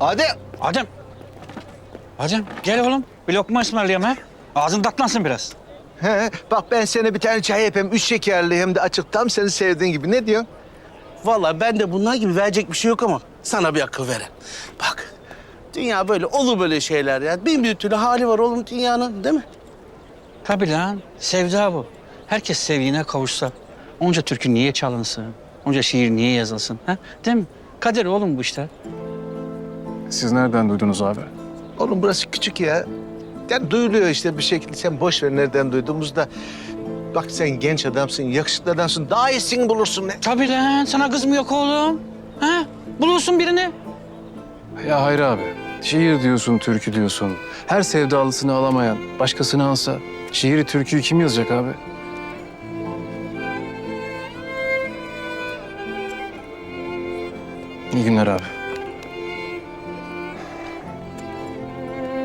Adem. Adem. Adem gel oğlum. Bir lokma ısmarlayayım ha. Ağzın tatlansın biraz. He, bak ben sana bir tane çay yapayım. Üç şekerli hem de açık. Tam senin sevdiğin gibi. Ne diyorsun? Vallahi ben de bunlar gibi verecek bir şey yok ama sana bir akıl vereyim. Bak dünya böyle olur böyle şeyler ya. Bin bir türlü hali var oğlum dünyanın değil mi? Tabii lan. Sevda bu. Herkes sevdiğine kavuşsa. Onca türkü niye çalınsın? Onca şiir niye yazılsın? Ha? Değil mi? Kader oğlum bu işte. Siz nereden duydunuz abi? Oğlum burası küçük ya. Yani duyuluyor işte bir şekilde. Sen boş ver nereden duyduğumuzda. Bak sen genç adamsın, yakışıklı adamsın. Daha iyisini bulursun. Ne? Tabii lan. Sana kız mı yok oğlum? Ha? Bulursun birini. Ya hayır abi. Şiir diyorsun, türkü diyorsun. Her sevdalısını alamayan başkasını alsa şiiri, türküyü kim yazacak abi? İyi günler abi.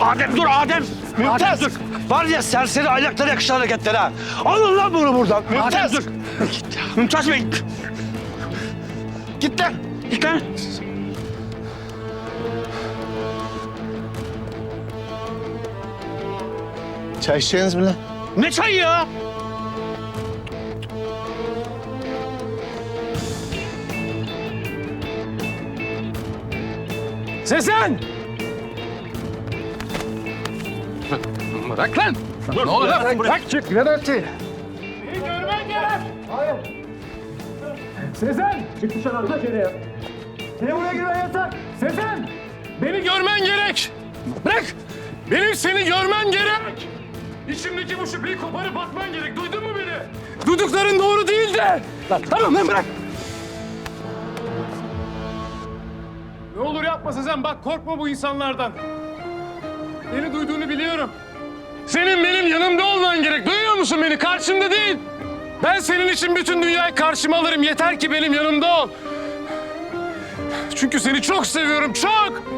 Adem dur Adem. Mümtaz dur. Var ya serseri ayakları yakışan hareketler ha. Alın lan bunu buradan. Mümtaz dur. Mümtaz Bey. Git lan. Git lan. Çay içeceğiniz mi lan? Ne çayı ya? Sezen! Bırak lan! Ne olur lan? Bırak çık! Neresi? Sezen! Çık dışarı arka içeriye. Seni buraya girmen yasak. Sezen! Beni görmen gerek. Bırak! Benim seni görmen gerek. İçimdeki bu şüpheyi koparıp atman gerek. Duydun mu beni? Duydukların doğru değil de. Lan tamam lan bırak. Ne olur yapma Sezen. Bak korkma bu insanlardan. Beni duyduğunu biliyorum. Senin benim yanımda olman gerek. Duyuyor musun beni? Karşımda değil. Ben senin için bütün dünyayı karşıma alırım. Yeter ki benim yanımda ol. Çünkü seni çok seviyorum, çok.